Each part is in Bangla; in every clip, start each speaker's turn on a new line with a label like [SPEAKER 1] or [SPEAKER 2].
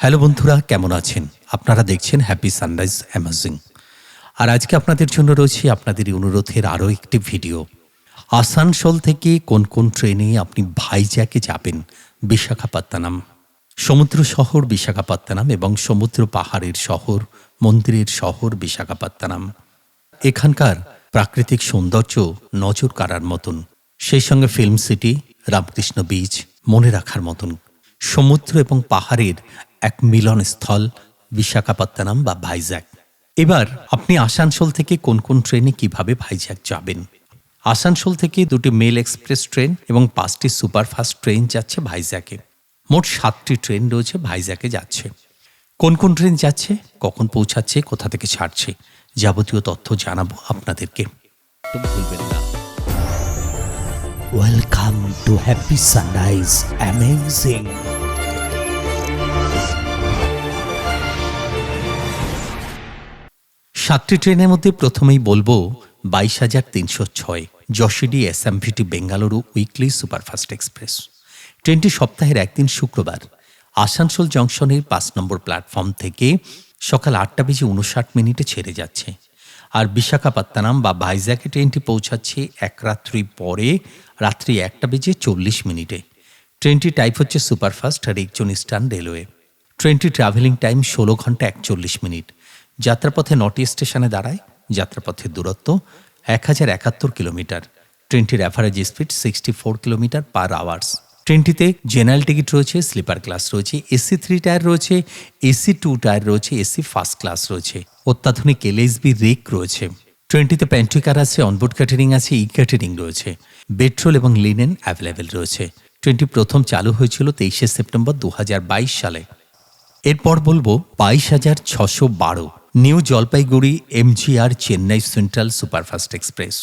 [SPEAKER 1] হ্যালো বন্ধুরা, কেমন আছেন? আপনারা দেখছেন হ্যাপি সানরাইজ অ্যামাজিং আর আজকে আপনাদের জন্য রয়েছে আপনাদের অনুরোধের আরও একটি ভিডিও। আসানসোল থেকে কোন কোন ট্রেনে আপনি ভাইজ্যাকে যাবেন? বিশাখাপত্তনম। সমুদ্র শহর বিশাখাপত্তনম এবং সমুদ্র পাহাড়ের শহর, মন্দিরের শহর বিশাখাপত্তনম। এখানকার প্রাকৃতিক সৌন্দর্য নজর কাড়ার মতন। সেই সঙ্গে ফিল্ম সিটি, রামকৃষ্ণ বীচ মনে রাখার মতন। সমুদ্র এবং পাহাড়ের এক মিলনস্থল বিশাখাপত্তনম বা ভাইজ্যাক এবার আপনি আসানসোল থেকে কোন কোন ট্রেনে কীভাবে ভাইজ্যাক যাবেন? আসানসোল থেকে দুটি মেল এক্সপ্রেস ট্রেন এবং পাঁচটি সুপারফাস্ট ট্রেন যাচ্ছে ভাইজ্যাকে মোট সাতটি ট্রেন রয়েছে ভাইজ্যাকে যাচ্ছে। কোন কোন ট্রেন যাচ্ছে কখন পৌঁছাচ্ছে কোথা থেকে ছাড়ছে যাবতীয় তথ্য জানাব আপনাদেরকে। ভুলবেন না।
[SPEAKER 2] Welcome to Happy Sunrise Amazing
[SPEAKER 1] সাতটি ট্রেনের মধ্যে প্রথমেই বলব বাইশ হাজার তিনশো ছয় Jasidih SMVT Bengaluru weekly superfast express. ট্রেনটি সপ্তাহের একদিন শুক্রবার, আসানসোল জংশনের পাঁচ নম্বর প্ল্যাটফর্ম থেকে সকাল আটটা বেজে উনষাট মিনিটে ছেড়ে যাচ্ছে আর বিশাখাপত্তনম বা ভাইজ্যাকে ট্রেনটি পৌঁছাচ্ছে এক রাত্রি পরে রাত্রি একটা বেজে চল্লিশ মিনিটে। ট্রেনটি টাইপ হচ্ছে সুপারফাস্ট আর একজন ইস্টার্ন রেলওয়ে। ট্রেনটি ট্রাভেলিং টাইম ষোলো ঘণ্টা একচল্লিশ মিনিট। যাত্রাপথে নটি স্টেশনে দাঁড়ায় যাত্রাপথের দূরত্ব এক হাজার একাত্তর কিলোমিটার। ট্রেনটির average speed sixty four kilometre per hours ট্রেনটিতে general ticket রয়েছে স্লিপার ক্লাস রয়েছে এসি থ্রি টায়ার রয়েছে এসি টু টায়ার রয়েছে এসি ফার্স্ট ক্লাস রয়েছে। অত্যাধুনিক এলএসবি রেক রয়েছে। ট্রেনটিতে প্যান্ট্রিকার আছে অনবোর্ড ক্যাটারিং আছে ই ক্যাটারিং রয়েছে। পেট্রোল এবং লিনেন অ্যাভেলেবেল রয়েছে। ট্রেনটি প্রথম চালু হয়েছিল তেইশে সেপ্টেম্বর দু হাজার বাইশ সালে। এরপর বলব বাইশ হাজার ছশো বারো New Jalpaiguri MGR Chennai Central superfast express.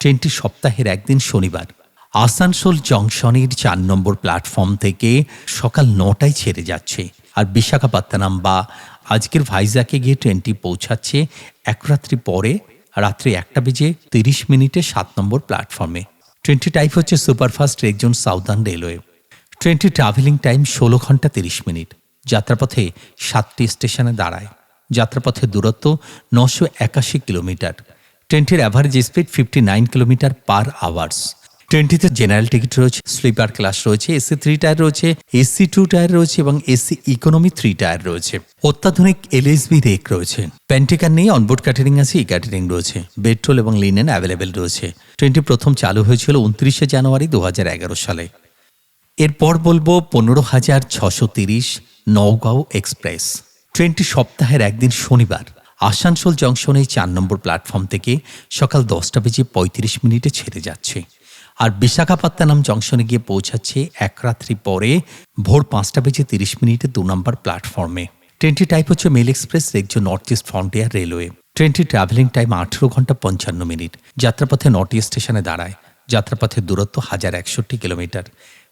[SPEAKER 1] ট্রেনটি সপ্তাহের একদিন শনিবার। আসানসোল জংশনের চার নম্বর প্ল্যাটফর্ম থেকে সকাল নটায় ছেড়ে যাচ্ছে আর বিশাখাপত্তনম বা আজকের ভাইজাকে গিয়ে ট্রেনটি পৌঁছাচ্ছে এক রাত্রি পরে রাত্রি একটা বেজে তিরিশ মিনিটে সাত নম্বর প্ল্যাটফর্মে। ট্রেনটি টাইপ হচ্ছে superfast rake zone Southern Railway. ট্রেনটি ট্রাভেলিং টাইম ষোলো ঘণ্টা তিরিশ মিনিট। যাত্রাপথে সাতটি স্টেশনে দাঁড়ায়। যাত্রাপথের দূরত্ব নশো একাশি কিলোমিটার। ট্রেনটির average speed fifty nine kilometre per hours ট্রেনটিতে general ticket রয়েছে স্লিপার ক্লাস রয়েছে এসি থ্রি টায়ার রয়েছে এসি টু টায়ার রয়েছে এবং এসি ইকোনমি থ্রি টায়ার রয়েছে। অত্যাধুনিক এলএসবি রেক রয়েছে। প্যান্টিকার নেই অনবোর্ড ক্যাটারিং আছে ই ক্যাটারিং রয়েছে। পেট্রোল এবং লিনেন অ্যাভেলেবেল রয়েছে। ট্রেনটি প্রথম চালু হয়েছিল উনত্রিশে জানুয়ারি দু হাজার এগারো সালে। এরপর বলব পনেরো হাজার ছশো তিরিশ নওগাঁও এক্সপ্রেস। ট্রেনটি সপ্তাহের একদিন শনিবার, আসানসোল জংশনে চার নম্বর প্ল্যাটফর্ম থেকে সকাল দশটা বেজে পঁয়ত্রিশ মিনিটে ছেড়ে যাচ্ছে। আর বিশাখাপত্তনম জংশনে গিয়ে পৌঁছাচ্ছে এক রাত্রি পরে ভোর পাঁচটা বেজে তিরিশ মিনিটে দু নম্বর প্ল্যাটফর্মে। ট্রেনটি টাইপ হচ্ছে mail express rake zone North East Frontier Railway. ট্রেনটি ট্রাভেলিং টাইম আঠেরো ঘণ্টা পঞ্চান্ন মিনিট। যাত্রাপথে নটি স্টেশনে দাঁড়ায়। যাত্রাপথের দূরত্ব হাজার একষট্টি কিলোমিটার।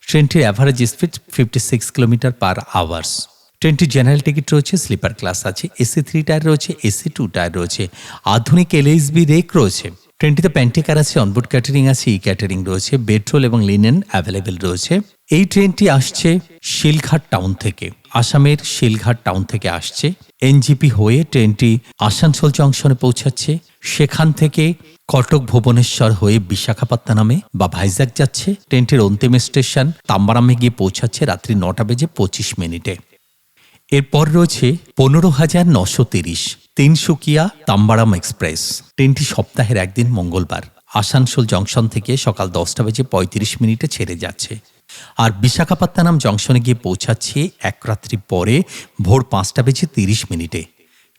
[SPEAKER 1] ট্রেনটির average speed fifty six kilometre per hours ট্রেনটি জেনারেল টিকিট রয়েছে স্লিপার ক্লাস আছে এসি থ্রি টায়ার রয়েছে এসি টু টায়ার রয়েছে, আধুনিক এলএসবি রেক রয়েছে। ট্রেনটিতে প্যান্টিকার আছে অনবোর্ড ক্যাটারিং আছে ই ক্যাটারিং রয়েছে পেট্রোল এবং লিনেন অ্যাভেলেবেল রয়েছে। এই ট্রেনটি আসছে শিলঘাট টাউন থেকে, আসামের শিলঘাট টাউন থেকে আসছে। এনজিপি হয়ে ট্রেনটি আসানসোল জংশনে পৌঁছাচ্ছে। সেখান থেকে কটক ভুবনেশ্বর হয়ে বিশাখাপত্তনমে বা ভাইজাগ যাচ্ছে। ট্রেনটির অন্তিম স্টেশন তাম্বারামে গিয়ে পৌঁছাচ্ছে রাত্রি নটা বেজে পঁচিশ মিনিটে। এরপর রয়েছে পনেরো হাজার নশো তিরিশ, তিনসুকিয়া তাম্বারাম এক্সপ্রেস। ট্রেনটি সপ্তাহের একদিন মঙ্গলবার, আসানসোল জংশন থেকে সকাল দশটা বেজে পঁয়ত্রিশ মিনিটে ছেড়ে যাচ্ছে। আর বিশাখাপত্তনম জংশনে গিয়ে পৌঁছাচ্ছে এক রাত্রি পরে ভোর পাঁচটা বেজে তিরিশ মিনিটে।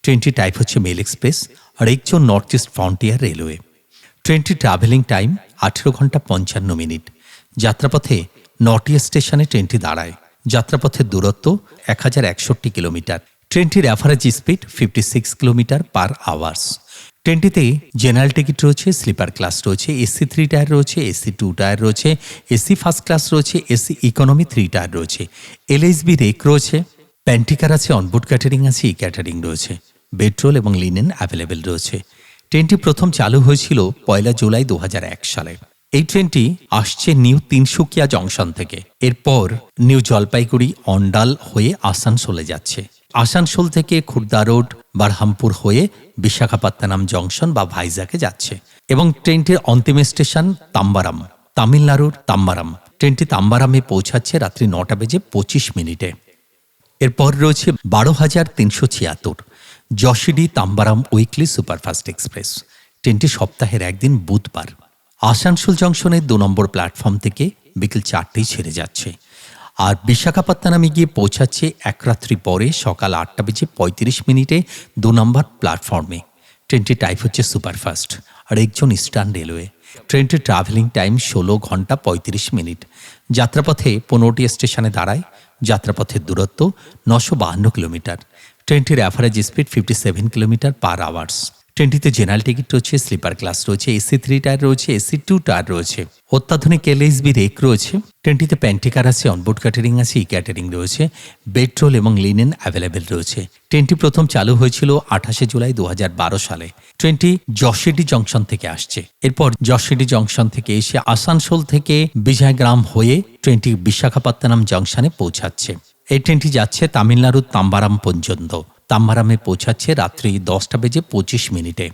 [SPEAKER 1] ট্রেনটি টাইপ হচ্ছে মেল এক্সপ্রেস, আর একজন নর্থ ইস্ট ফ্রন্টিয়ার রেলওয়ে ট্রেনটি ট্রাভেলিং টাইম আঠেরো ঘণ্টা পঞ্চান্ন মিনিট। যাত্রাপথে নটি স্টেশনে ট্রেনটি দাঁড়ায়। যাত্রাপথের দূরত্ব এক হাজার একষট্টি কিলোমিটার। ট্রেনটির average speed fifty six kilometre per hours ট্রেনটিতে general ticket রয়েছে স্লিপার ক্লাস রয়েছে এসি থ্রি টায়ার রয়েছে এসি টু টায়ার রয়েছে এসি ফার্স্ট ক্লাস রয়েছে এসি ইকোনমি থ্রি টায়ার রয়েছে। এলএসবি রেক রয়েছে প্যান্টিকার আছে অনবোর্ড ক্যাটারিং আছে ই ক্যাটারিং রয়েছে। পেট্রোল এবং লিনেন অ্যাভেলেবেল রয়েছে। ট্রেনটি প্রথম চালু হয়েছিল পয়লা জুলাই দুহাজার এক সালে। এই ট্রেনটি আসছে নিউ তিনসুকিয়া জংশন থেকে। এরপর নিউ জলপাইগুড়ি অন্ডাল হয়ে আসানসোলে যাচ্ছে। আসানসোল থেকে খুর্দা রোড, বারহামপুর হয়ে বিশাখাপত্তনম জংশন বা ভাইজাকে যাচ্ছে এবং ট্রেনটির অন্তিম স্টেশন তাম্বারাম, তামিলনাড়ুর তাম্বারাম। ট্রেনটি তাম্বারামে পৌঁছাচ্ছে রাত্রি নটা বেজে পঁচিশ মিনিটে। এরপর রয়েছে বারো হাজার তিনশো ছিয়াত্তর Jasidih Tambaram weekly superfast express. ট্রেনটি সপ্তাহের একদিন বুধবার। আসানসোল জংশনের দু নম্বর প্ল্যাটফর্ম থেকে বিকেল চারটেই ছেড়ে যাচ্ছে। আর বিশাখাপত্তনমে গিয়ে পৌঁছাচ্ছে এক রাত্রি পরে সকাল আটটা বেজে পঁয়ত্রিশ মিনিটে দু নম্বর প্ল্যাটফর্মে। ট্রেনটি টাইপ হচ্ছে সুপারফাস্ট। আর একজন ইস্টার্ন রেলওয়ে। ট্রেনটির ট্রাভেলিং টাইম ষোলো ঘণ্টা পঁয়ত্রিশ মিনিট। যাত্রাপথে পনেরোটি স্টেশনে দাঁড়ায়। যাত্রাপথের দূরত্ব নশো বাহান্ন কিলোমিটার। ট্রেনটির average speed fifty seven kilometre per hours ট্রেনটিতে general ticket রয়েছে স্লিপার ক্লাস রয়েছে এসি থ্রি টায়ার রয়েছে এসি টু টায়ার রয়েছে। অত্যাধুনিক এলএসবি রেক রয়েছে। ট্রেনটিতে প্যান্টিকার আছে অনবোর্ড ক্যাটারিং আছে ই ক্যাটারিং রয়েছে বেডরোল এবং লিনেন অ্যাভেলেবেল রয়েছে। ট্রেনটি প্রথম চালু হয়েছিল আঠাশে জুলাই দু হাজার বারো সালে। ট্রেনটি যশিডি জংশন থেকে আসছে। এরপর যশিডি জংশন থেকে এসে আসানসোল থেকে বিজয়গ্রাম হয়ে ট্রেনটি বিশাখাপত্তনম জংশনে পৌঁছাচ্ছে। এই ট্রেনটি যাচ্ছে তামিলনাড়ুর তাম্বারাম পর্যন্ত। তাম্বারামে পৌঁছাচ্ছে রাত্রি দশটা বেজে পঁচিশ মিনিটে।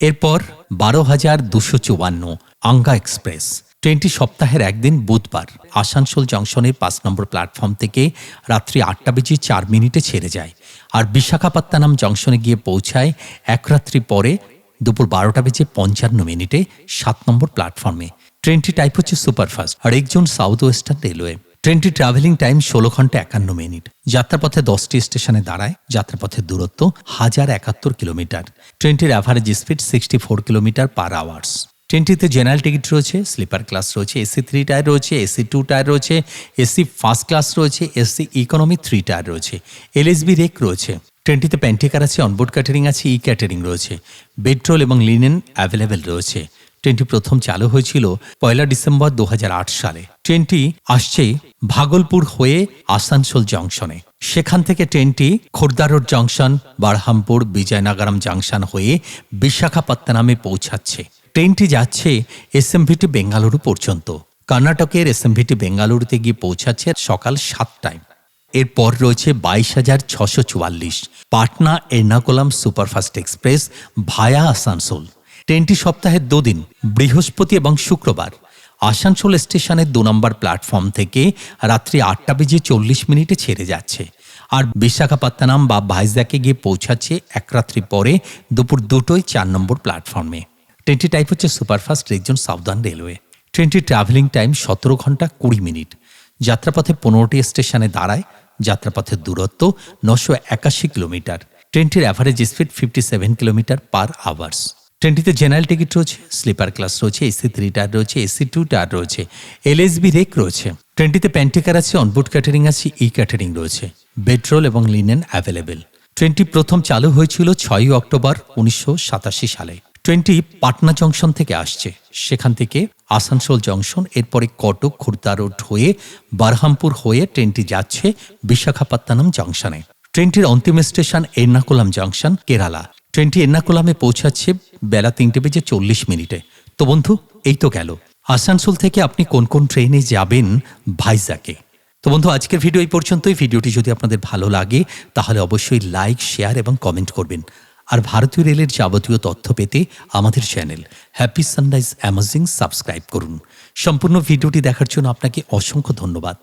[SPEAKER 1] এরপর বারো হাজার দুশো চুয়ান্ন আঙ্গা এক্সপ্রেস। ট্রেনটি সপ্তাহের একদিন বুধবার আসানসোল জংশনের পাঁচ নম্বর প্ল্যাটফর্ম থেকে রাত্রি আটটা বেজে চার মিনিটে ছেড়ে যায় আর বিশাখাপত্তনম জংশনে গিয়ে পৌঁছায় এক রাত্রি পরে দুপুর বারোটা বেজে পঞ্চান্ন মিনিটে সাত নম্বর প্ল্যাটফর্মে। ট্রেনটি টাইপ হচ্ছে সুপারফাস্ট আর একজন সাউথ ওয়েস্টার্ন রেলওয়ে। ট্রেনটি ট্রাভেলিং টাইম ষোলো ঘণ্টা একান্ন মিনিট। যাত্রাপথে দশটি স্টেশনে দাঁড়ায় যাত্রাপথের দূরত্ব হাজার একাত্তর কিলোমিটার। ট্রেনটির average speed sixty four kilometre per hours ট্রেনটিতে general ticket রয়েছে স্লিপার ক্লাস রয়েছে এসি থ্রি টায়ার রয়েছে এসি টু টায়ার রয়েছে এসি ফার্স্ট ক্লাস রয়েছে এসি ইকোনমি থ্রি টায়ার রয়েছে এলএসবি রেক রয়েছে। ট্রেনটিতে প্যান্টিকার আছে অনবোর্ড ক্যাটারিং আছে ই ক্যাটারিং রয়েছে। বেডরোল এবং লিনেন অ্যাভেলেবেল রয়েছে। ট্রেনটি প্রথম চালু হয়েছিল পয়লা ডিসেম্বর দু হাজার আট সালে। ট্রেনটি আসছে ভাগলপুর হয়ে আসানসোল জংশনে। সেখান থেকে ট্রেনটি Khurda road junction, Berhampur, Vizianagaram junction হয়ে বিশাখাপত্তনমে পৌঁছাচ্ছে। ট্রেনটি যাচ্ছে এসএমভিটি বেঙ্গালুরু পর্যন্ত। কর্ণাটকের এসএমভিটি বেঙ্গালুরুতে গিয়ে পৌঁছাচ্ছে সকাল সাতটায়। এরপর রয়েছে বাইশ হাজার ছশো চুয়াল্লিশ। Patna Ernakulam superfast express via Asansol. ট্রেনটি সপ্তাহের দুদিন, বৃহস্পতি এবং শুক্রবার। আসানসোল স্টেশনের দু নম্বর প্ল্যাটফর্ম থেকে রাত্রি আটটা বেজে চল্লিশ মিনিটে ছেড়ে যাচ্ছে। আর বিশাখাপত্তনম বা ভাইজাকে গিয়ে পৌঁছাচ্ছে এক রাত্রি পরে দুপুর দুটোই চার নম্বর প্ল্যাটফর্মে। ট্রেনটি টাইপ হচ্ছে superfast rake zone Southern Railway ট্রেনটির ট্রাভেলিং টাইম সতেরো ঘণ্টা কুড়ি মিনিট। যাত্রাপথে পনেরোটি স্টেশনে দাঁড়ায়, যাত্রাপথের দূরত্ব নশো একাশি কিলোমিটার। ট্রেনটির average speed fifty seven kilometre per hours ট্রেনটিতে general ticket রয়েছে, স্লিপার ক্লাস রয়েছে, এসি থ্রি টায়ার রয়েছে, এসি টু টায়ার রয়েছে, এলএসবি রেক রয়েছে। ট্রেনটিতে প্যান্টিকার আছে, অনবোর্ড ক্যাটারিং আছে, ই ক্যাটারিং রয়েছে, বেডরোল এবং লিনেন অ্যাভেলেবেল। ট্রেনটি প্রথম চালু হয়েছিল ছয়ই অক্টোবর উনিশশো সাতাশি সালে। ট্রেনটি পাটনা জংশন থেকে আসছে। সেখান থেকে আসানসোল জংশন, এরপরে কটক, খুর্দা রোড হয়ে বারহামপুর হয়ে ট্রেনটি যাচ্ছে বিশাখাপত্তনম জংশনে। ট্রেনটির অন্তিম স্টেশন এর্নাকুলাম জংশন, কেরালা। ট্রেনটি এর্নাকুলামে পৌঁছাচ্ছে বেলা তিনটে বেজে চল্লিশ মিনিটে। তো বন্ধু, এই তো গেল। আসানসোল থেকে আপনি কোন কোন ট্রেনে যাবেন ভাইজাকে? তো বন্ধু, আজকের ভিডিও এই পর্যন্তই। ভিডিওটি যদি আপনাদের ভালো লাগে, তাহলে অবশ্যই লাইক, শেয়ার এবং কমেন্ট করবেন। আর ভারতীয় রেলের যাবতীয় তথ্য পেতে আমাদের channel Happy Sunrise Amazing subscribe করুন। সম্পূর্ণ ভিডিওটি দেখার জন্য আপনাকে অসংখ্য ধন্যবাদ।